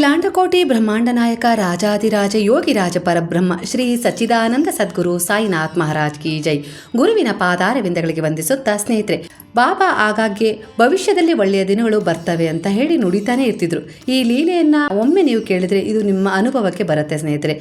ಅಖಿಲಾಂಡಕೋಟಿ ಬ್ರಹ್ಮಾಂಡ ನಾಯಕ ರಾಜಾದಿರಾಜ ಯೋಗಿರಾಜ ಪರಬ್ರಹ್ಮ ಶ್ರೀ ಸಚ್ಚಿದಾನಂದ ಸದ್ಗುರು ಸಾಯಿನಾಥ್ ಮಹಾರಾಜ್ ಕಿ ಜೈ. ಗುರುವಿನ ಪಾದಾರವಿಂದಗಳಿಗೆ ವಂದಿಸುತ್ತಾ ಸ್ನೇಹಿತರೆ, ಬಾಬಾ ಆಗಾಗ್ಗೆ ಭವಿಷ್ಯದಲ್ಲಿ ಒಳ್ಳೆಯ ದಿನಗಳು ಬರ್ತವೆ ಅಂತ ಹೇಳಿ ನುಡಿತಾನೆ ಇರ್ತಿದ್ರು. ಈ ಲೀಲೆಯನ್ನ ಒಮ್ಮೆ ನೀವು ಕೇಳಿದ್ರೆ ಇದು ನಿಮ್ಮ ಅನುಭವಕ್ಕೆ ಬರುತ್ತೆ ಸ್ನೇಹಿತರೆ.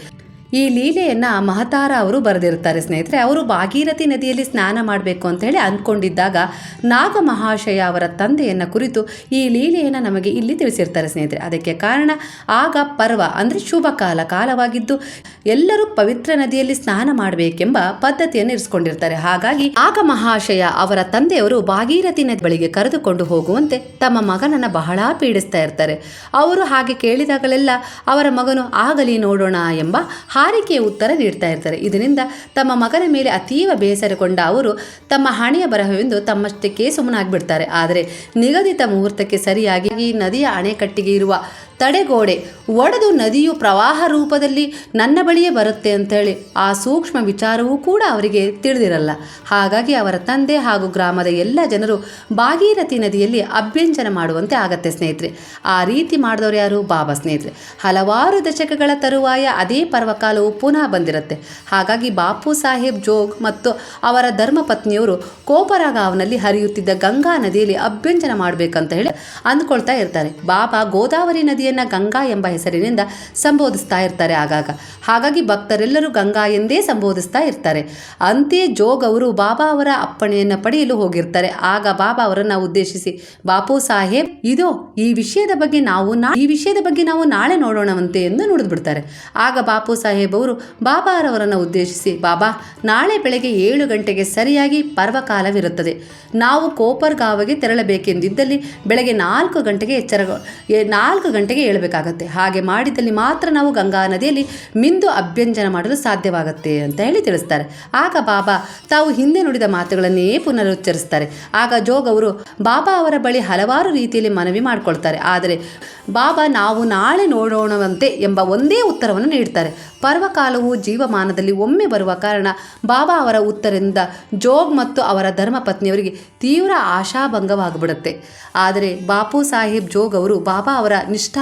ಈ ಲೀಲೆಯನ್ನ ಮಹತಾರ ಅವರು ಬರೆದಿರ್ತಾರೆ ಸ್ನೇಹಿತರೆ. ಅವರು ಭಾಗೀರಥಿ ನದಿಯಲ್ಲಿ ಸ್ನಾನ ಮಾಡಬೇಕು ಅಂತ ಹೇಳಿ ಅಂದ್ಕೊಂಡಿದ್ದಾಗ ನಾಗಮಹಾಶಯ ಅವರ ತಂದೆಯನ್ನ ಕುರಿತು ಈ ಲೀಲೆಯನ್ನ ನಮಗೆ ಇಲ್ಲಿ ತಿಳಿಸಿರ್ತಾರೆ ಸ್ನೇಹಿತರೆ. ಅದಕ್ಕೆ ಕಾರಣ ಆಗ ಪರ್ವ ಅಂದ್ರೆ ಶುಭ ಕಾಲ ಕಾಲವಾಗಿದ್ದು ಎಲ್ಲರೂ ಪವಿತ್ರ ನದಿಯಲ್ಲಿ ಸ್ನಾನ ಮಾಡಬೇಕೆಂಬ ಪದ್ಧತಿಯನ್ನು ಇರಿಸ್ಕೊಂಡಿರ್ತಾರೆ. ಹಾಗಾಗಿ ಆಗ ಮಹಾಶಯ ಅವರ ತಂದೆಯವರು ಭಾಗೀರಥಿ ನದಿ ಬಳಿಗೆ ಕರೆದುಕೊಂಡು ಹೋಗುವಂತೆ ತಮ್ಮ ಮಗನನ್ನ ಬಹಳ ಪೀಡಿಸ್ತಾ ಇರ್ತಾರೆ. ಅವರು ಹಾಗೆ ಕೇಳಿದಾಗಲೆಲ್ಲ ಅವರ ಮಗನು ಆಗಲಿ ನೋಡೋಣ ಎಂಬ ಹಾರಿಕೆಯ ಉತ್ತರ ನೀಡ್ತಾ ಇರ್ತಾರೆ. ಇದರಿಂದ ತಮ್ಮ ಮಗನ ಮೇಲೆ ಅತೀವ ಬೇಸರಗೊಂಡ ಅವರು ತಮ್ಮ ಹಣೆಯ ಬರಹವೆಂದು ತಮ್ಮಷ್ಟಕ್ಕೆ ಸುಮ್ಮನಾಗ್ಬಿಡ್ತಾರೆ. ಆದರೆ ನಿಗದಿತ ಮುಹೂರ್ತಕ್ಕೆ ಸರಿಯಾಗಿ ಈ ನದಿಯ ಅಣೆಕಟ್ಟಿಗೆ ಇರುವ ತಡೆಗೋಡೆ, ಒಡೆದು ನದಿಯು ಪ್ರವಾಹ ರೂಪದಲ್ಲಿ ನನ್ನ ಬಳಿಯೇ ಬರುತ್ತೆ ಅಂತೇಳಿ ಆ ಸೂಕ್ಷ್ಮ ವಿಚಾರವೂ ಕೂಡ ಅವರಿಗೆ ತಿಳಿದಿರಲ್ಲ. ಹಾಗಾಗಿ ಅವರ ತಂದೆ ಹಾಗೂ ಗ್ರಾಮದ ಎಲ್ಲ ಜನರು ಭಾಗೀರಥಿ ನದಿಯಲ್ಲಿ ಅಭ್ಯಂಜನ ಮಾಡುವಂತೆ ಆಗತ್ತೆ ಸ್ನೇಹಿತರೆ. ಆ ರೀತಿ ಮಾಡಿದವರು ಯಾರು? ಬಾಬಾ ಸ್ನೇಹಿತರೆ. ಹಲವಾರು ದಶಕಗಳ ತರುವಾಯ ಅದೇ ಪರ್ವಕಾಲವು ಪುನಃ ಬಂದಿರುತ್ತೆ. ಹಾಗಾಗಿ ಬಾಪು ಸಾಹೇಬ್ ಜೋಗ್ ಮತ್ತು ಅವರ ಧರ್ಮಪತ್ನಿಯವರು ಕೋಪರಗಾವ್ನಲ್ಲಿ ಹರಿಯುತ್ತಿದ್ದ ಗಂಗಾ ನದಿಯಲ್ಲಿ ಅಭ್ಯಂಜನ ಮಾಡಬೇಕಂತ ಹೇಳಿ ಅಂದ್ಕೊಳ್ತಾ ಇರ್ತಾರೆ. ಬಾಬಾ ಗೋದಾವರಿ ನದಿಯನ್ನ ಗಂಗಾ ಎಂಬ ಹೆಸರಿನಿಂದ ಸಂಬೋಧಿಸ್ತಾ ಇರ್ತಾರೆ ಆಗಾಗ. ಹಾಗಾಗಿ ಭಕ್ತರೆಲ್ಲರೂ ಗಂಗಾ ಎಂದೇ ಸಂಬೋಧಿಸ್ತಾ ಇರ್ತಾರೆ. ಅಂತೆಯೇ ಜೋಗ್ ಅವರು ಬಾಬಾ ಅವರ ಅಪ್ಪಣೆಯನ್ನು ಪಡೆಯಲು ಹೋಗಿರ್ತಾರೆ. ಆಗ ಬಾಬಾ ಅವರನ್ನು ಉದ್ದೇಶಿಸಿ, ಬಾಪು ಸಾಹೇಬ್, ಇದು, ಈ ವಿಷಯದ ಬಗ್ಗೆ ನಾವು ಈ ವಿಷಯದ ಬಗ್ಗೆ ನಾವು ನಾಳೆ ನೋಡೋಣವಂತೆ ಎಂದು ನುಡಿದು ಬಿಡ್ತಾರೆ ಆಗ ಬಾಪು ಸಾಹೇಬ್ ಅವರು ಬಾಬಾರವರನ್ನು ಉದ್ದೇಶಿಸಿ, ಬಾಬಾ, ನಾಳೆ ಬೆಳಗ್ಗೆ ಏಳು ಗಂಟೆಗೆ ಸರಿಯಾಗಿ ಪರ್ವಕಾಲವಿರುತ್ತದೆ. ನಾವು ಕೋಪರ್ಗಾವಗೆ ತೆರಳಬೇಕೆಂದಿದ್ದಲ್ಲಿ ಬೆಳಗ್ಗೆ ನಾಲ್ಕು ಗಂಟೆಗೆ ಎಚ್ಚರ, ನಾಲ್ಕು ಗಂಟೆಗೆ ಏಳಬೇಕಾಗತ್ತೆ ಹಾಗೆ ಮಾಡಿದಲ್ಲಿ ಮಾತ್ರ ನಾವು ಗಂಗಾ ನದಿಯಲ್ಲಿ ಮಿಂದು ಅಭ್ಯಂಜನ ಮಾಡಲು ಸಾಧ್ಯವಾಗುತ್ತೆ ಅಂತ ಹೇಳಿ ತಿಳಿಸ್ತಾರೆ. ಆಗ ಬಾಬಾ ತಾವು ಹಿಂದೆ ನುಡಿದ ಮಾತುಗಳನ್ನೇ ಪುನರುಚ್ಚರಿಸ್ತಾರೆ. ಆಗ ಜೋಗ್ ಅವರು ಬಾಬಾ ಅವರ ಬಳಿ ಹಲವಾರು ರೀತಿಯಲ್ಲಿ ಮನವಿ ಮಾಡಿಕೊಳ್ತಾರೆ. ಆದರೆ ಬಾಬಾ ನಾವು ನಾಳೆ ನೋಡೋಣವಂತೆ ಎಂಬ ಒಂದೇ ಉತ್ತರವನ್ನು ನೀಡ್ತಾರೆ. ಪರ್ವಕಾಲವು ಜೀವಮಾನದಲ್ಲಿ ಒಮ್ಮೆ ಬರುವ ಕಾರಣ ಬಾಬಾ ಅವರ ಉತ್ತರದಿಂದ ಜೋಗ್ ಮತ್ತು ಅವರ ಧರ್ಮಪತ್ನಿಯವರಿಗೆ ತೀವ್ರ ಆಶಾಭಂಗವಾಗಿಬಿಡುತ್ತೆ. ಆದರೆ ಬಾಪು ಸಾಹೇಬ್ ಜೋಗ್ ಅವರು ಬಾಬಾ ಅವರ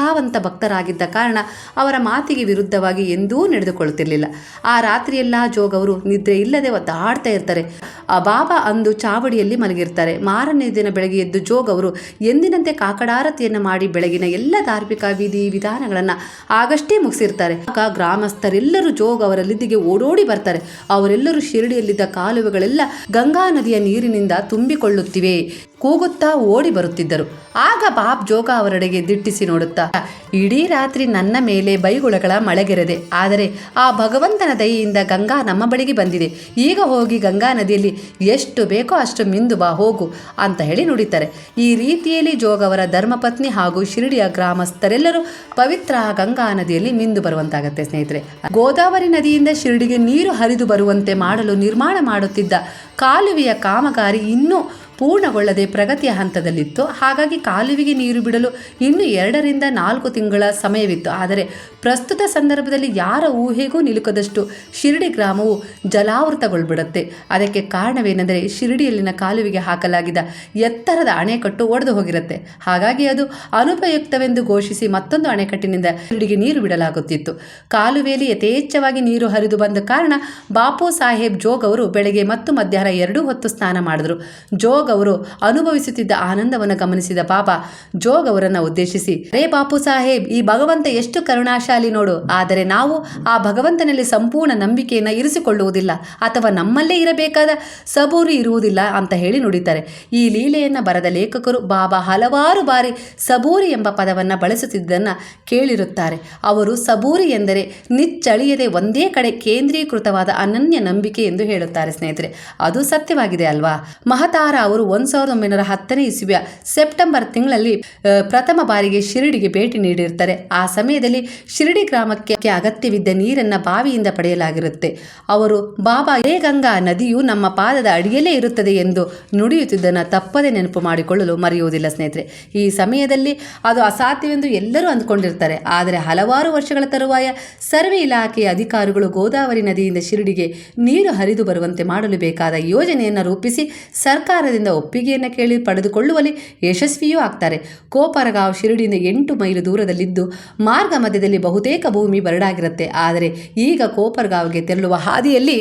ನಿಷ್ಠಾವಂತ ಭಕ್ತರಾಗಿದ್ದ ಕಾರಣ ಅವರ ಮಾತಿಗೆ ವಿರುದ್ಧವಾಗಿ ಎಂದೂ ನಡೆದುಕೊಳ್ಳುತ್ತಿರಲಿಲ್ಲ. ಆ ರಾತ್ರಿಯೆಲ್ಲ ಜೋಗ್ ಅವರು ನಿದ್ರೆ ಇಲ್ಲದೆ ಒದ್ದಾಡ್ತಾ ಇರ್ತಾರೆ. ಆ ಬಾಬಾ ಅಂದು ಚಾವಡಿಯಲ್ಲಿ ಮಲಗಿರ್ತಾರೆ. ಮಾರನೇ ದಿನ ಬೆಳಗ್ಗೆ ಎದ್ದು ಜೋಗ್ ಅವರು ಎಂದಿನಂತೆ ಕಾಕಡಾರತಿಯನ್ನು ಮಾಡಿ ಬೆಳಗಿನ ಎಲ್ಲ ಧಾರ್ಮಿಕ ವಿಧಿ ವಿಧಾನಗಳನ್ನು ಆಗಷ್ಟೇ ಮುಗಿಸಿರ್ತಾರೆ. ಆಗ ಗ್ರಾಮಸ್ಥರೆಲ್ಲರೂ ಜೋಗ್ ಅವರ ಲಿದ್ದಿಗೆ ಓಡೋಡಿ ಬರ್ತಾರೆ. ಅವರೆಲ್ಲರೂ ಶಿರಡಿಯಲ್ಲಿದ್ದ ಕಾಲುವೆಗಳೆಲ್ಲ ಗಂಗಾ ನದಿಯ ನೀರಿನಿಂದ ತುಂಬಿಕೊಳ್ಳುತ್ತಿವೆ. ಕೂಗುತ್ತಾ ಓಡಿ ಬರುತ್ತಿದ್ದರು. ಆಗ ಬಾಬ್ ಜೋಗ ಅವರೆಡೆಗೆ ದಿಟ್ಟಿಸಿ ನೋಡುತ್ತಾ, ಇಡೀ ರಾತ್ರಿ ನನ್ನ ಮೇಲೆ ಬೈಗುಳಗಳ ಮಳೆಗೆರೆದೆ. ಆದರೆ ಆ ಭಗವಂತನ ದಯೆಯಿಂದ ಗಂಗಾ ನಮ್ಮ ಬಳಿಗೆ ಬಂದಿದೆ. ಈಗ ಹೋಗಿ ಗಂಗಾ ನದಿಯಲ್ಲಿ ಎಷ್ಟು ಬೇಕೋ ಅಷ್ಟು ಮಿಂದು ಬಾ, ಹೋಗು ಅಂತ ಹೇಳಿ ನುಡಿತಾರೆ. ಈ ರೀತಿಯಲ್ಲಿ ಜೋಗವರ ಧರ್ಮಪತ್ನಿ ಹಾಗೂ ಶಿರಡಿಯ ಗ್ರಾಮಸ್ಥರೆಲ್ಲರೂ ಪವಿತ್ರ ಗಂಗಾ ನದಿಯಲ್ಲಿ ಮಿಂದು ಬರುವಂತಾಗತ್ತೆ ಸ್ನೇಹಿತರೆ. ಗೋದಾವರಿ ನದಿಯಿಂದ ಶಿರಡಿಗೆ ನೀರು ಹರಿದು ಬರುವಂತೆ ಮಾಡಲು ನಿರ್ಮಾಣ ಮಾಡುತ್ತಿದ್ದ ಕಾಲುವೆಯ ಕಾಮಗಾರಿ ಇನ್ನೂ ಪೂರ್ಣಗೊಳ್ಳದೆ ಪ್ರಗತಿಯ ಹಂತದಲ್ಲಿತ್ತು. ಹಾಗಾಗಿ ಕಾಲುವೆಗೆ ನೀರು ಬಿಡಲು ಇನ್ನು ಎರಡರಿಂದ ನಾಲ್ಕು ತಿಂಗಳ ಸಮಯವಿತ್ತು. ಆದರೆ ಪ್ರಸ್ತುತ ಸಂದರ್ಭದಲ್ಲಿ ಯಾರ ಊಹೆಗೂ ನಿಲುಕದಷ್ಟು ಶಿರಡಿ ಗ್ರಾಮವು ಜಲಾವೃತಗೊಳ್ಬಿಡುತ್ತೆ. ಅದಕ್ಕೆ ಕಾರಣವೇನೆಂದರೆ ಶಿರಡಿಯಲ್ಲಿನ ಕಾಲುವೆಗೆ ಹಾಕಲಾಗಿದ್ದ ಎತ್ತರದ ಅಣೆಕಟ್ಟು ಒಡೆದು ಹೋಗಿರುತ್ತೆ. ಹಾಗಾಗಿ ಅದು ಅನುಪಯುಕ್ತವೆಂದು ಘೋಷಿಸಿ ಮತ್ತೊಂದು ಅಣೆಕಟ್ಟಿನಿಂದ ಶಿರಡಿಗೆ ನೀರು ಬಿಡಲಾಗುತ್ತಿತ್ತು. ಕಾಲುವೆಯಲ್ಲಿ ಯಥೇಚ್ಛವಾಗಿ ನೀರು ಹರಿದು ಬಂದ ಕಾರಣ ಬಾಪು ಸಾಹೇಬ್ ಜೋಗ್ ಅವರು ಬೆಳಗ್ಗೆ ಮತ್ತು ಮಧ್ಯಾಹ್ನ ಎರಡೂ ಹೊತ್ತು ಸ್ನಾನ ಮಾಡಿದರು. ಜೋಗ್ ಅವರು ಅನುಭವಿಸುತ್ತಿದ್ದ ಆನಂದವನ್ನು ಗಮನಿಸಿದ ಬಾಬಾ ಜೋಗ್ ಅವರನ್ನು ಉದ್ದೇಶಿಸಿ ರೇ ಬಾಪು ಸಾಹೇಬ್, ಈ ಭಗವಂತ ಎಷ್ಟು ಕರುಣಾಶಾಲಿ ನೋಡು. ಆದರೆ ನಾವು ಆ ಭಗವಂತನಲ್ಲಿ ಸಂಪೂರ್ಣ ನಂಬಿಕೆಯನ್ನು ಇರಿಸಿಕೊಳ್ಳುವುದಿಲ್ಲ. ಅಥವಾ ನಮ್ಮಲ್ಲೇ ಇರಬೇಕಾದ ಸಬೂರಿ ಇರುವುದಿಲ್ಲ ಅಂತ ಹೇಳಿ ನುಡಿತಾರೆ. ಈ ಲೀಲೆಯನ್ನು ಬರೆದ ಲೇಖಕರು ಬಾಬಾ ಹಲವಾರು ಬಾರಿ ಸಬೂರಿ ಎಂಬ ಪದವನ್ನು ಬಳಸುತ್ತಿದ್ದನ್ನು ಕೇಳಿರುತ್ತಾರೆ. ಅವರು ಸಬೂರಿ ಎಂದರೆ ನಿಚ್ಚಳಿಯದೆ ಒಂದೇ ಕಡೆ ಕೇಂದ್ರೀಕೃತವಾದ ಅನನ್ಯ ನಂಬಿಕೆ ಎಂದು ಹೇಳುತ್ತಾರೆ ಸ್ನೇಹಿತರೆ. ಅದು ಸತ್ಯವಾಗಿದೆ ಅಲ್ವಾ? ಮಹತಾರ ಅವರು ಒಂದು ಸಾವಿರದ ಒಂಬೈನೂರ ಹತ್ತನೇ ಇಸುವಿಯ ಸೆಪ್ಟೆಂಬರ್ ತಿಂಗಳಲ್ಲಿ ಪ್ರಥಮ ಬಾರಿಗೆ ಶಿರಡಿಗೆ ಭೇಟಿ ನೀಡಿರ್ತಾರೆ ಆ ಸಮಯದಲ್ಲಿ ಶಿರಡಿ ಗ್ರಾಮಕ್ಕೆ ಅಗತ್ಯವಿದ್ದ ನೀರನ್ನ ಬಾವಿಯಿಂದ ಪಡೆಯಲಾಗಿರುತ್ತೆ. ಅವರು, ಬಾಬಾ ಏ ಗಂಗಾ ನದಿಯು ನಮ್ಮ ಪಾದದ ಅಡಿಯಲ್ಲೇ ಇರುತ್ತದೆ ಎಂದು ನುಡಿಯುತ್ತಿದ್ದನ್ನು ತಪ್ಪದೆ ನೆನಪು ಮಾಡಿಕೊಳ್ಳಲು ಮರೆಯುವುದಿಲ್ಲ ಸ್ನೇಹಿತರೆ. ಈ ಸಮಯದಲ್ಲಿ ಅದು ಅಸಾಧ್ಯವೆಂದು ಎಲ್ಲರೂ ಅಂದುಕೊಂಡಿರ್ತಾರೆ. ಆದರೆ ಹಲವಾರು ವರ್ಷಗಳ ತರುವಾಯ ಸರ್ವೆ ಇಲಾಖೆಯ ಅಧಿಕಾರಿಗಳು ಗೋದಾವರಿ ನದಿಯಿಂದ ಶಿರಡಿಗೆ ನೀರು ಹರಿದು ಬರುವಂತೆ ಮಾಡಲು ಬೇಕಾದ ಯೋಜನೆಯನ್ನು ರೂಪಿಸಿ ಸರ್ಕಾರದಿಂದ ಶಿರಡಿಯಿಂದ ಒಪ್ಪಿಗೆಯನ್ನು ಕೇಳಿ ಪಡೆದುಕೊಳ್ಳುವಲ್ಲಿ ಯಶಸ್ವಿಯೂ ಆಗ್ತಾರೆ. ಕೋಪರಗಾವ್ ಶಿರಡಿಯಿಂದ ಎಂಟು ಮೈಲು ದೂರದಲ್ಲಿದ್ದು ಮಾರ್ಗ ಮಧ್ಯದಲ್ಲಿ ಬಹುತೇಕ ಭೂಮಿ ಬರಡಾಗಿರುತ್ತೆ. ಆದರೆ ಈಗ ಕೋಪರ್ಗಾವ್ಗೆ ತೆರಳುವ ಹಾದಿಯಲ್ಲಿ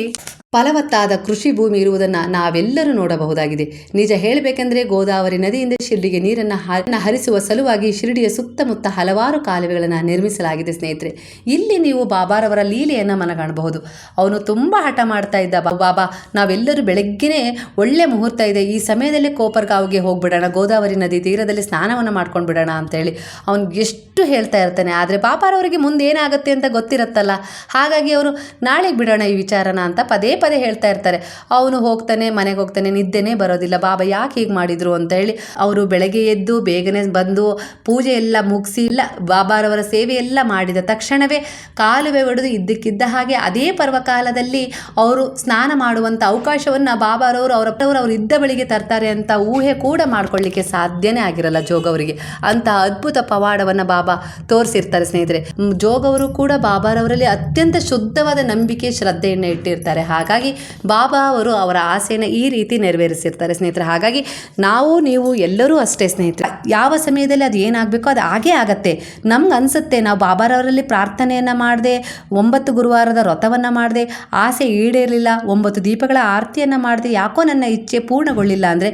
ಫಲವತ್ತಾದ ಕೃಷಿ ಭೂಮಿ ಇರುವುದನ್ನು ನಾವೆಲ್ಲರೂ ನೋಡಬಹುದಾಗಿದೆ. ನಿಜ ಹೇಳಬೇಕೆಂದರೆ ಗೋದಾವರಿ ನದಿಯಿಂದ ಶಿರಡಿಗೆ ನೀರನ್ನು ಹರಿಸುವ ಸಲುವಾಗಿ ಶಿರಡಿಯ ಸುತ್ತಮುತ್ತ ಹಲವಾರು ಕಾಲುವೆಗಳನ್ನು ನಿರ್ಮಿಸಲಾಗಿದೆ ಸ್ನೇಹಿತರೆ. ಇಲ್ಲಿ ನೀವು ಬಾಬಾರವರ ಲೀಲೆಯನ್ನು ಮನಗಾಣಬಹುದು. ಅವನು ತುಂಬ ಹಠ ಮಾಡ್ತಾ ಇದ್ದ ಬಾಬಾ, ನಾವೆಲ್ಲರೂ ಬೆಳಗ್ಗೆನೇ ಒಳ್ಳೆ ಮುಹೂರ್ತ ಇದೆ. ಈ ಸಮಯದಲ್ಲಿ ಕೋಪರ್ಗಾವ್ಗೆ ಹೋಗ್ಬಿಡೋಣ, ಗೋದಾವರಿ ನದಿ ತೀರದಲ್ಲಿ ಸ್ನಾನವನ್ನು ಮಾಡ್ಕೊಂಡು ಬಿಡೋಣ ಅಂತೇಳಿ ಅವನು ಎಷ್ಟು ಹೇಳ್ತಾ ಇರ್ತಾನೆ. ಆದರೆ ಬಾಬಾರವರಿಗೆ ಮುಂದೆ ಏನಾಗುತ್ತೆ ಅಂತ ಗೊತ್ತಿರುತ್ತಲ್ಲ. ಹಾಗಾಗಿ ಅವರು ನಾಳೆಗೆ ಬಿಡೋಣ ಈ ವಿಚಾರನ ಅಂತ ಪದೇ ಪದೇ ಹೇಳ್ತಾ ಇರ್ತಾರೆ, ಅವನು ಹೋಗ್ತಾನೆ, ಮನೆಗೆ ಹೋಗ್ತಾನೆ, ನಿದ್ದೆನೇ ಬರೋದಿಲ್ಲ, ಬಾಬಾ ಯಾಕೆ ಹೀಗೆ ಮಾಡಿದ್ರು? ಅಂತ ಹೇಳಿ ಅವರು ಬೆಳಗ್ಗೆ ಎದ್ದು ಬೇಗನೆ ಬಂದು ಪೂಜೆ ಎಲ್ಲ ಮುಗಿಸಿ, ಇಲ್ಲ, ಬಾಬಾರವರ ಸೇವೆ ಎಲ್ಲ ಮಾಡಿದ ತಕ್ಷಣವೇ ಕಾಲುವೆ ಒಡೆದು ಇದ್ದಕ್ಕಿದ್ದ ಹಾಗೆ ಅದೇ ಪರ್ವಕಾಲದಲ್ಲಿ ಅವರು ಸ್ನಾನ ಮಾಡುವಂಥ ಅವಕಾಶವನ್ನು ಬಾಬಾರವರು ಅವರ ಅವರು ಇದ್ದ ಬಳಿಗೆ ತರ್ತಾರೆ ಅಂತ ಊಹೆ ಕೂಡ ಮಾಡ್ಕೊಳ್ಳಿಕ್ಕೆ ಸಾಧ್ಯನೇ ಆಗಿರಲ್ಲ ಜೋಗವರಿಗೆ ಅಂತಹ ಅದ್ಭುತ ಪವಾಡವನ್ನು ಬಾಬಾ ತೋರಿಸಿರ್ತಾರೆ ಸ್ನೇಹಿತರೆ. ಜೋಗವರು ಕೂಡ ಬಾಬಾರವರಲ್ಲಿ ಅತ್ಯಂತ ಶುದ್ಧವಾದ ನಂಬಿಕೆ, ಶ್ರದ್ಧೆಯನ್ನು ಇಟ್ಟಿರ್ತಾರೆ. ಹಾಗಾಗಿ ಬಾಬಾ ಅವರು ಅವರ ಆಸೆಯನ್ನು ಈ ರೀತಿ ನೆರವೇರಿಸಿರ್ತಾರೆ ಸ್ನೇಹಿತರೆ. ಹಾಗಾಗಿ ನಾವು ನೀವು ಎಲ್ಲರೂ ಅಷ್ಟೇ ಸ್ನೇಹಿತರೆ. ಯಾವ ಸಮಯದಲ್ಲಿ ಅದು ಏನಾಗಬೇಕೋ ಅದು ಹಾಗೇ ಆಗತ್ತೆ. ನಮ್ಗೆ ಅನಿಸುತ್ತೆ ನಾವು ಬಾಬಾರವರಲ್ಲಿ ಪ್ರಾರ್ಥನೆಯನ್ನು ಮಾಡದೆ ಒಂಬತ್ತು ಗುರುವಾರದ ವ್ರತವನ್ನು ಮಾಡದೆ ಆಸೆ ಈಡೇರಲಿಲ್ಲ ಒಂಬತ್ತು ದೀಪಗಳ ಆರತಿಯನ್ನು ಮಾಡಿದೆ ಯಾಕೋ ನನ್ನ ಇಚ್ಛೆ ಪೂರ್ಣಗೊಳ್ಳಿಲ್ಲ ಅಂದರೆ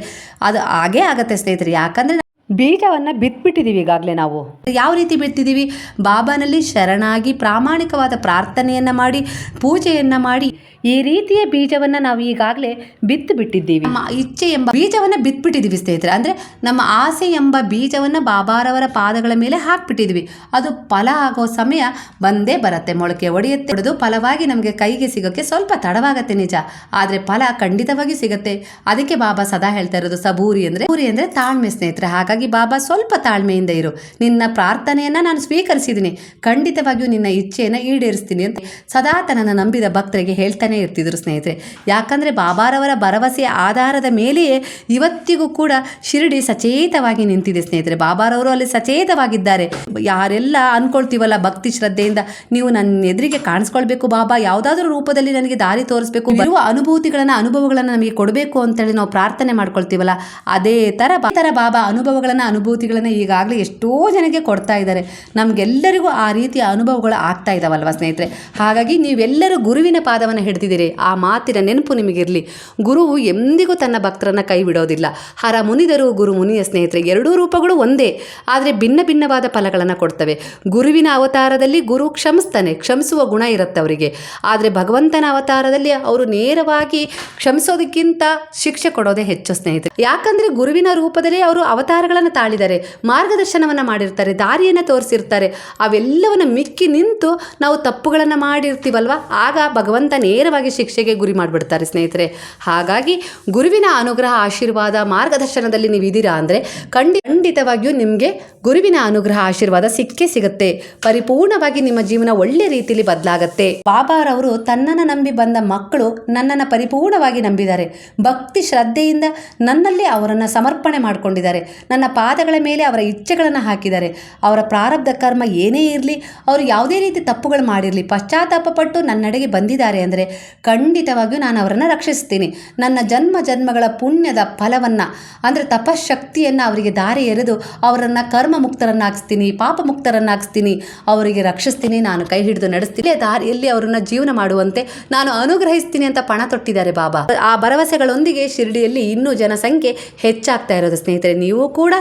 ಅದು ಹಾಗೇ ಆಗತ್ತೆ ಸ್ನೇಹಿತರೆ. ಯಾಕಂದರೆ ಬೀಜವನ್ನು ಬಿತ್ಬಿಟ್ಟಿದ್ದೀವಿ ಈಗಾಗಲೇ ನಾವು. ಯಾವ ರೀತಿ ಬಿತ್ತಿದ್ದೀವಿ ಬಾಬಾನಲ್ಲಿ ಶರಣಾಗಿ ಪ್ರಾಮಾಣಿಕವಾದ ಪ್ರಾರ್ಥನೆಯನ್ನು ಮಾಡಿ ಪೂಜೆಯನ್ನು ಮಾಡಿ ಈ ರೀತಿಯ ಬೀಜವನ್ನು ನಾವು ಈಗಾಗಲೇ ಬಿತ್ತು ಬಿಟ್ಟಿದ್ದೀವಿ ಇಚ್ಛೆ ಎಂಬ ಬೀಜವನ್ನು ಬಿತ್ಬಿಟ್ಟಿದ್ದೀವಿ ಸ್ನೇಹಿತರೆ. ಅಂದರೆ ನಮ್ಮ ಆಸೆ ಎಂಬ ಬೀಜವನ್ನು ಬಾಬಾರವರ ಪಾದಗಳ ಮೇಲೆ ಹಾಕ್ಬಿಟ್ಟಿದ್ವಿ ಅದು ಫಲ ಆಗೋ ಸಮಯ ಬಂದೇ ಬರುತ್ತೆ. ಮೊಳಕೆ ಒಡೆಯುತ್ತೆ. ಹೊಡೆದು ಫಲವಾಗಿ ನಮಗೆ ಕೈಗೆ ಸಿಗೋಕ್ಕೆ ಸ್ವಲ್ಪ ತಡವಾಗತ್ತೆ ನಿಜ. ಆದರೆ ಫಲ ಖಂಡಿತವಾಗಿ ಸಿಗುತ್ತೆ. ಅದಕ್ಕೆ ಬಾಬಾ ಸದಾ ಹೇಳ್ತಾ ಇರೋದು ಸಬೂರಿ ಅಂದರೆ ಊರಿ ಅಂದರೆ ತಾಳ್ಮೆ ಸ್ನೇಹಿತರೆ. ಹಾಗಾಗಿ ಬಾಬಾ ಸ್ವಲ್ಪ ತಾಳ್ಮೆಯಿಂದ ಇರು. ನಿನ್ನ ಪ್ರಾರ್ಥನೆಯನ್ನು ನಾನು ಸ್ವೀಕರಿಸಿದ್ದೀನಿ. ಖಂಡಿತವಾಗಿಯೂ ನಿನ್ನ ಇಚ್ಛೆಯನ್ನು ಈಡೇರಿಸ್ತೀನಿ ಅಂತ ಸದಾ ತನ್ನನ್ನು ನಂಬಿದ ಭಕ್ತರಿಗೆ ಹೇಳ್ತಾನೆ ಇರ್ತಿದ್ರು ಸ್ನೇಹಿತರೆ. ಯಾಕಂದರೆ ಬಾಬಾರವರ ಭರವಸೆಯ ಆಧಾರದ ಮೇಲೆಯೇ ಇವತ್ತಿಗೂ ಕೂಡ ಶಿರಡಿ ಸಚೇತವಾಗಿ ನಿಂತಿದೆ ಸ್ನೇಹಿತರೆ. ಬಾಬಾರವರು ಅಲ್ಲಿ ಸಚೇತವಾಗಿದ್ದಾರೆ. ಯಾರೆಲ್ಲ ಅನ್ಕೊಳ್ತೀವಲ್ಲ ಭಕ್ತಿ ಶ್ರದ್ಧೆಯಿಂದ ನೀವು ನನ್ನ ಎದುರಿಗೆ ಕಾಣಿಸ್ಕೊಳ್ಬೇಕು ಬಾಬಾ, ಯಾವುದಾದ್ರೂ ರೂಪದಲ್ಲಿ ನನಗೆ ದಾರಿ ತೋರಿಸ್ಬೇಕು ಬರುವ ಅನುಭೂತಿಗಳನ್ನು, ಅನುಭವಗಳನ್ನು ನಮಗೆ ಕೊಡಬೇಕು ಅಂತೇಳಿ ನಾವು ಪ್ರಾರ್ಥನೆ ಮಾಡ್ಕೊಳ್ತೀವಲ್ಲ, ಅದೇ ಥರ ಥರ ಬಾಬಾ ಅನುಭವಗಳನ್ನು, ಅನುಭೂತಿಗಳನ್ನು ಈಗಾಗಲೇ ಎಷ್ಟೋ ಜನಕ್ಕೆ ಕೊಡ್ತಾ ಇದ್ದಾರೆ. ನಮಗೆಲ್ಲರಿಗೂ ಆ ರೀತಿಯ ಅನುಭವಗಳು ಆಗ್ತಾ ಇದ್ದಾವಲ್ವ ಸ್ನೇಹಿತರೆ? ಹಾಗಾಗಿ ನೀವೆಲ್ಲರೂ ಗುರುವಿನ ಪಾದವನ್ನು ಹಿಡಿದಿದ್ದೀರಿ ಆ ಮಾತಿನ ನೆನಪು ನಿಮಗಿರಲಿ. ಗುರುವು ಎಂದಿಗೂ ತನ್ನ ಭಕ್ತರನ್ನು ಕೈ ಬಿಡೋದಿಲ್ಲ ಹರ ಮುನಿದರು ಗುರು ಮುನಿಯ ಸ್ನೇಹಿತರೆ, ಎರಡೂ ರೂಪಗಳು ಒಂದೇ. ಆದರೆ ಭಿನ್ನ ಭಿನ್ನವಾದ ಫಲಗಳನ್ನು ಕೊಡ್ತವೆ. ಗುರುವಿನ ಅವತಾರದಲ್ಲಿ ಗುರು ಕ್ಷಮಿಸ್ತಾನೆ, ಕ್ಷಮಿಸುವ ಗುಣ ಇರುತ್ತೆ ಅವರಿಗೆ. ಆದರೆ ಭಗವಂತನ ಅವತಾರದಲ್ಲಿ ಅವರು ನೇರವಾಗಿ ಕ್ಷಮಿಸೋದಕ್ಕಿಂತ ಶಿಕ್ಷೆ ಕೊಡೋದೇ ಹೆಚ್ಚು ಸ್ನೇಹಿತರೆ. ಯಾಕಂದ್ರೆ ಗುರುವಿನ ರೂಪದಲ್ಲಿ ಅವರು ಅವತಾರಗಳನ್ನು ತಾಳಿದ್ದಾರೆ, ಮಾರ್ಗದರ್ಶನವನ್ನು ಮಾಡಿರ್ತಾರೆ, ದಾರಿಯನ್ನು ತೋರಿಸಿರ್ತಾರೆ. ಅವೆಲ್ಲವನ್ನು ಮಿಕ್ಕಿ ನಿಂತು ನಾವು ತಪ್ಪುಗಳನ್ನು ಮಾಡಿರ್ತೀವಲ್ವ? ಆಗ ಭಗವಂತ ನೇರವಾಗಿ ಶಿಕ್ಷೆಗೆ ಗುರಿ ಮಾಡಿಬಿಡ್ತಾರೆ ಸ್ನೇಹಿತರೆ. ಹಾಗಾಗಿ ಗುರುವಿನ ಅನುಗ್ರಹ ಆಶೀರ್ವಾದ ಮಾರ್ಗದರ್ಶನದಲ್ಲಿ ನೀವು ಇದ್ದೀರಾ ಅಂದರೆ ಖಂಡಿ ಖಂಡಿತವಾಗಿಯೂ ನಿಮಗೆ ಗುರುವಿನ ಅನುಗ್ರಹ ಆಶೀರ್ವಾದ ಸಿಕ್ಕೇ ಸಿಗುತ್ತೆ. ಪರಿಪೂರ್ಣವಾಗಿ ನಿಮ್ಮ ಜೀವನ ಒಳ್ಳೆ ರೀತಿಯಲ್ಲಿ ಬದಲಾಗುತ್ತೆ. ಬಾಬಾರವರು ತನ್ನನ್ನು ನಂಬಿ ಬಂದ ಮಕ್ಕಳು ನನ್ನನ್ನು ಪರಿಪೂರ್ಣವಾಗಿ ನಂಬಿದ್ದಾರೆ. ಭಕ್ತಿ ಶ್ರದ್ಧೆಯಿಂದ ನನ್ನಲ್ಲಿ ಅವರನ್ನು ಸಮರ್ಪಣೆ ಮಾಡಿಕೊಂಡಿದ್ದಾರೆ. ನನ್ನ ಪಾದಗಳ ಮೇಲೆ ಅವರ ಇಚ್ಛೆಗಳನ್ನು ಹಾಕಿದ್ದಾರೆ. ಅವರ ಪ್ರಾರಬ್ಧ ಕರ್ಮ ಏನೇ ಇರಲಿ, ಅವರು ಯಾವುದೇ ರೀತಿ ತಪ್ಪುಗಳು ಮಾಡಿರಲಿ, ಪಶ್ಚಾತ್ತಾಪ ಪಟ್ಟು ನನ್ನೆಡೆಗೆ ಬಂದಿದ್ದಾರೆ ಅಂದರೆ ಖಂಡಿತವಾಗಿಯೂ ನಾನು ಅವರನ್ನು ರಕ್ಷಿಸ್ತೀನಿ. ನನ್ನ ಜನ್ಮ ಜನ್ಮಗಳ ಪುಣ್ಯದ ಫಲವನ್ನು, ಅಂದರೆ ತಪಶಕ್ತಿಯನ್ನು ಅವರಿಗೆ ದಾರಿ ಎರೆದು ಅವರನ್ನು ಕರ್ಮ ಮುಕ್ತರನ್ನಾಗಿಸ್ತೀನಿ ಪಾಪ ಮುಕ್ತರನ್ನಾಗಿಸ್ತೀನಿ ಅವರಿಗೆ ರಕ್ಷಿಸ್ತೀನಿ, ನಾನು ಕೈ ಹಿಡಿದು ನಡೆಸ್ತೀನಿ. ದಾರಿಯಲ್ಲಿ ಅವರನ್ನು ಜೀವನ ಮಾಡುವಂತೆ ನಾನು ಅನುಗ್ರಹಿಸ್ತೀನಿ ಅಂತ ಪಣ ತೊಟ್ಟಿದ್ದಾರೆ ಬಾಬಾ. ಆ ಭರವಸೆಗಳೊಂದಿಗೆ ಶಿರಡಿಯಲ್ಲಿ ಇನ್ನೂ ಜನಸಂಖ್ಯೆ ಹೆಚ್ಚಾಗ್ತಾ ಇರೋದು ಸ್ನೇಹಿತರೆ. ನೀವು ಕೂಡ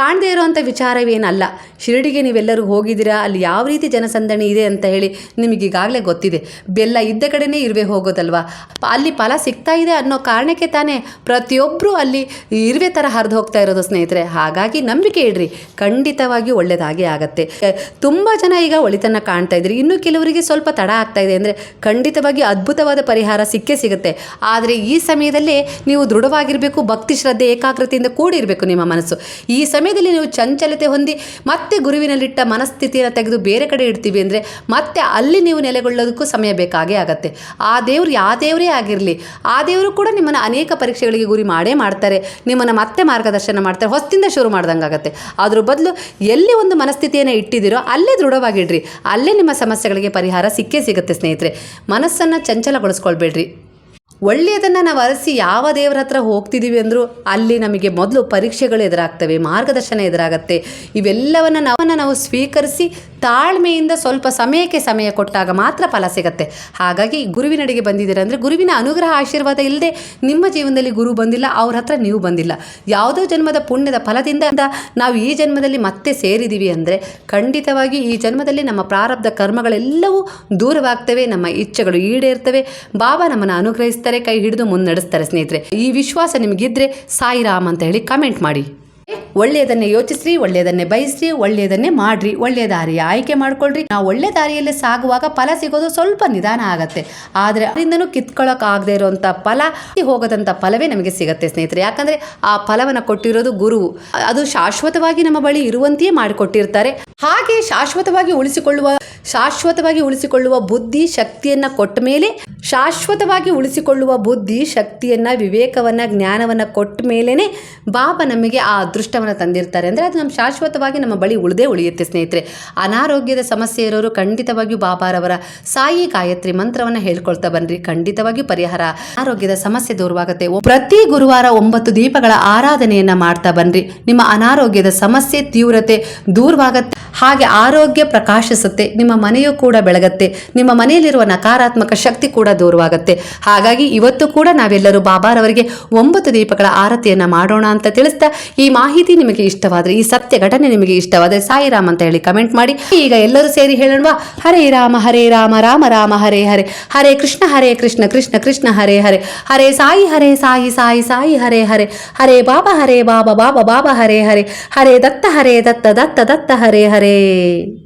ಕಾಣದೇ ಇರುವಂಥ ವಿಚಾರವೇನಲ್ಲ. ಶಿರಡಿಗೆ ನೀವೆಲ್ಲರೂ ಹೋಗಿದ್ದೀರಾ? ಅಲ್ಲಿ ಯಾವ ರೀತಿ ಜನಸಂದಣಿ ಇದೆ ಅಂತ ಹೇಳಿ ನಿಮಗೆ ಈಗಾಗಲೇ ಗೊತ್ತಿದೆ. ಬೆಲ್ಲ ಇದ್ದ ಕಡೆನೇ ಇರುವೆ ಹೋಗೋದಲ್ವಾ? ಅಲ್ಲಿ ಫಲ ಸಿಗ್ತಾ ಇದೆ ಅನ್ನೋ ಕಾರಣಕ್ಕೆ ತಾನೇ ಪ್ರತಿಯೊಬ್ಬರೂ ಅಲ್ಲಿ ಇರುವೆ ಥರ ಹರಿದು ಹೋಗ್ತಾ ಇರೋದು ಸ್ನೇಹಿತರೆ. ಹಾಗಾಗಿ ನಂಬಿಕೆ ಇಡ್ರಿ. ಖಂಡಿತವಾಗಿ ಒಳ್ಳೆಯದಾಗೇ ಆಗತ್ತೆ. ತುಂಬ ಜನ ಈಗ ಒಳಿತನ್ನ ಕಾಣ್ತಾ ಇದ್ರಿ. ಇನ್ನು ಕೆಲವರಿಗೆ ಸ್ವಲ್ಪ ತಡ ಆಗ್ತಾ ಇದೆ ಅಂದರೆ ಖಂಡಿತವಾಗಿ ಅದ್ಭುತವಾದ ಪರಿಹಾರ ಸಿಕ್ಕೇ ಸಿಗುತ್ತೆ. ಆದರೆ ಈ ಸಮಯದಲ್ಲಿ ನೀವು ದೃಢವಾಗಿರಬೇಕು, ಭಕ್ತಿ ಶ್ರದ್ಧೆ, ಏಕಾಗ್ರತೆಯಿಂದ ಕೂಡಿರಬೇಕು ನಿಮ್ಮ ಮನಸ್ಸು. ಈ ಸಮಯದಲ್ಲಿ ನೀವು ಚಂಚಲತೆ ಹೊಂದಿ ಮತ್ತೆ ಗುರುವಿನಲ್ಲಿಟ್ಟ ಮನಸ್ಥಿತಿಯನ್ನು ತೆಗೆದು ಬೇರೆ ಕಡೆ ಇಡ್ತೀವಿ ಅಂದರೆ ಮತ್ತೆ ಅಲ್ಲಿ ನೀವು ನೆಲೆಗೊಳ್ಳೋದಕ್ಕೂ ಸಮಯ ಬೇಕಾಗೇ ಆಗುತ್ತೆ. ದೇವ್ರು ಯಾವ ದೇವರೇ ಆಗಿರಲಿ, ಆ ದೇವರು ಕೂಡ ನಿಮ್ಮನ್ನು ಅನೇಕ ಪರೀಕ್ಷೆಗಳಿಗೆ ಗುರಿ ಮಾಡೇ ಮಾಡ್ತಾರೆ. ನಿಮ್ಮನ್ನು ಮತ್ತೆ ಮಾರ್ಗದರ್ಶನ ಮಾಡ್ತಾರೆ. ಹೊಸ್ತಿಂದ ಶುರು ಮಾಡ್ದಂಗೆ ಆಗುತ್ತೆ ಅದ್ರ ಬದಲು ಎಲ್ಲಿ ಒಂದು ಮನಸ್ಥಿತಿಯನ್ನು ಇಟ್ಟಿದ್ದೀರೋ ಅಲ್ಲೇ ದೃಢವಾಗಿಡ್ರಿ. ಅಲ್ಲೇ ನಿಮ್ಮ ಸಮಸ್ಯೆಗಳಿಗೆ ಪರಿಹಾರ ಸಿಕ್ಕೇ ಸಿಗುತ್ತೆ ಸ್ನೇಹಿತರೆ. ಮನಸ್ಸನ್ನು ಚಂಚಲಗೊಳಿಸ್ಕೊಳ್ಬೇಡ್ರಿ. ಒಳ್ಳೆಯದನ್ನು ನಾವು ಅರಸಿ ಯಾವ ದೇವರ ಹತ್ರ ಹೋಗ್ತಿದ್ದೀವಿ ಅಂದರೂ ಅಲ್ಲಿ ನಮಗೆ ಮೊದಲು ಪರೀಕ್ಷೆಗಳು ಎದುರಾಗ್ತವೆ, ಮಾರ್ಗದರ್ಶನ ಎದುರಾಗತ್ತೆ. ಇವೆಲ್ಲವನ್ನು ನಾವನ್ನು ನಾವು ಸ್ವೀಕರಿಸಿ ತಾಳ್ಮೆಯಿಂದ ಸ್ವಲ್ಪ ಸಮಯಕ್ಕೆ ಸಮಯ ಕೊಟ್ಟಾಗ ಮಾತ್ರ ಫಲ ಸಿಗತ್ತೆ. ಹಾಗಾಗಿ ಗುರುವಿನಡೆಗೆ ಬಂದಿದ್ದೀರಾ ಅಂದರೆ ಗುರುವಿನ ಅನುಗ್ರಹ ಆಶೀರ್ವಾದ ಇಲ್ಲದೆ ನಿಮ್ಮ ಜೀವನದಲ್ಲಿ ಗುರು ಬಂದಿಲ್ಲ, ಅವ್ರ ಹತ್ರ ನೀವು ಬಂದಿಲ್ಲ. ಯಾವುದೋ ಜನ್ಮದ ಪುಣ್ಯದ ಫಲದಿಂದ ನಾವು ಈ ಜನ್ಮದಲ್ಲಿ ಮತ್ತೆ ಸೇರಿದ್ದೀವಿ ಅಂದರೆ ಖಂಡಿತವಾಗಿ ಈ ಜನ್ಮದಲ್ಲಿ ನಮ್ಮ ಪ್ರಾರಬ್ಧ ಕರ್ಮಗಳೆಲ್ಲವೂ ದೂರವಾಗ್ತವೆ, ನಮ್ಮ ಇಚ್ಛೆಗಳು ಈಡೇರ್ತವೆ. ಬಾಬಾ ನಮ್ಮನ್ನು ಅನುಗ್ರಹಿಸ್ತಾರೆ. ಕೈ ಹಿಡಿದು ಮುನ್ನಡೆಸ್ತಾರೆ ಸ್ನೇಹಿತರೆ. ಈ ವಿಶ್ವಾಸ ನಿಮಗಿದ್ರೆ ಸಾಯಿರಾಮ್ ಅಂತ ಹೇಳಿ ಕಮೆಂಟ್ ಮಾಡಿ. ಒಳ್ಳೆಯದನ್ನೇ ಯೋಚಿಸ್ರಿ ಒಳ್ಳೆಯದನ್ನೇ ಬಯಸ್ರಿ ಒಳ್ಳೆಯದನ್ನೇ ಮಾಡ್ರಿ ಒಳ್ಳೆಯ ದಾರಿ ಆಯ್ಕೆ ಮಾಡ್ಕೊಳ್ರಿ. ನಾವು ಒಳ್ಳೆ ದಾರಿಯಲ್ಲಿ ಸಾಗುವಾಗ ಫಲ ಸಿಗೋದು ಸ್ವಲ್ಪ ನಿಧಾನ ಆಗತ್ತೆ. ಆದರೆ ಅದರಿಂದನೂ ಕಿತ್ಕೊಳ್ಳೋಕೆ ಆಗದೆ ಇರುವಂಥ ಫಲ ಹೋಗದಂಥ ಫಲವೇ ನಮಗೆ ಸಿಗತ್ತೆ ಸ್ನೇಹಿತರೆ. ಯಾಕಂದರೆ ಆ ಫಲವನ್ನು ಕೊಟ್ಟಿರೋದು ಗುರು ಅದು ಶಾಶ್ವತವಾಗಿ ನಮ್ಮ ಬಳಿ ಇರುವಂತೆಯೇ ಮಾಡಿಕೊಟ್ಟಿರ್ತಾರೆ. ಹಾಗೆ ಶಾಶ್ವತವಾಗಿ ಉಳಿಸಿಕೊಳ್ಳುವ ಶಾಶ್ವತವಾಗಿ ಉಳಿಸಿಕೊಳ್ಳುವ ಬುದ್ಧಿ ಶಕ್ತಿಯನ್ನು ಕೊಟ್ಟ ಮೇಲೆ, ಶಾಶ್ವತವಾಗಿ ಉಳಿಸಿಕೊಳ್ಳುವ ಬುದ್ಧಿ ಶಕ್ತಿಯನ್ನು, ವಿವೇಕವನ್ನು, ಜ್ಞಾನವನ್ನು ಕೊಟ್ಟ ಮೇಲೇ ಬಾಬಾ ನಮಗೆ ಆ ಅದೃಷ್ಟವನ್ನು ತಂದಿರ್ತಾರೆ ಅಂದರೆ ಅದು ನಮ್ಮ ಶಾಶ್ವತವಾಗಿ ನಮ್ಮ ಬಳಿ ಉಳಿದೇ ಉಳಿಯುತ್ತೆ ಸ್ನೇಹಿತರೆ. ಅನಾರೋಗ್ಯದ ಸಮಸ್ಯೆ ಇರೋರು ಖಂಡಿತವಾಗಿಯೂ ಬಾಬಾರವರ ಸಾಯಿ ಗಾಯತ್ರಿ ಮಂತ್ರವನ್ನು ಹೇಳ್ಕೊಳ್ತಾ ಬನ್ನಿ ಖಂಡಿತವಾಗಿಯೂ ಪರಿಹಾರ. ಆರೋಗ್ಯದ ಸಮಸ್ಯೆ ದೂರವಾಗುತ್ತೆ. ಪ್ರತಿ ಗುರುವಾರ ಒಂಬತ್ತು ದೀಪಗಳ ಆರಾಧನೆಯನ್ನ ಮಾಡ್ತಾ ಬನ್ನಿ ನಿಮ್ಮ ಅನಾರೋಗ್ಯದ ಸಮಸ್ಯೆ ತೀವ್ರತೆ ದೂರವಾಗುತ್ತೆ. ಹಾಗೆ ಆರೋಗ್ಯ ಪ್ರಕಾಶಿಸುತ್ತೆ. ನಿಮ್ಮ ಮನೆಯೂ ಕೂಡ ಬೆಳಗತ್ತೆ. ನಿಮ್ಮ ಮನೆಯಲ್ಲಿರುವ ನಕಾರಾತ್ಮಕ ಶಕ್ತಿ ಕೂಡ ದೂರವಾಗುತ್ತೆ. ಹಾಗಾಗಿ ಇವತ್ತು ಕೂಡ ನಾವೆಲ್ಲರೂ ಬಾಬಾರವರಿಗೆ ಒಂಬತ್ತು ದೀಪಗಳ ಆರತಿಯನ್ನ ಮಾಡೋಣ ಅಂತ ತಿಳಿಸ್ತಾ ಈ ಮಾಹಿತಿ ನಿಮಗೆ ಇಷ್ಟವಾದರೆ, ಈ ಸತ್ಯ ಘಟನೆ ನಿಮಗೆ ಇಷ್ಟವಾದರೆ ಸಾಯಿರಾಮ್ ಅಂತ ಹೇಳಿ ಕಮೆಂಟ್ ಮಾಡಿ. ಈಗ ಎಲ್ಲರೂ ಸೇರಿ ಹೇಳೋಣ ಹರೇ ರಾಮ ಹರೇ ರಾಮ ರಾಮ ರಾಮ, ಹರೇ ಹರೇ. ಹರೇ ಕೃಷ್ಣ ಹರೇ ಕೃಷ್ಣ ಕೃಷ್ಣ ಕೃಷ್ಣ, ಹರೇ ಹರೇ. ಹರೇ ಸಾಯಿ ಹರೇ ಸಾಯಿ ಸಾಯಿ ಸಾಯಿ, ಹರೇ ಹರೇ. ಹರೇ ಬಾಬಾ ಹರೇ ಬಾಬಾ ಬಾಬಾ ಬಾಬಾ, ಹರೇ ಹರೇ. ಹರೇ ದತ್ತ ಹರೇ ದತ್ತ ದತ್ತ ದತ್ತ, ಹರೇ ಹರೇ.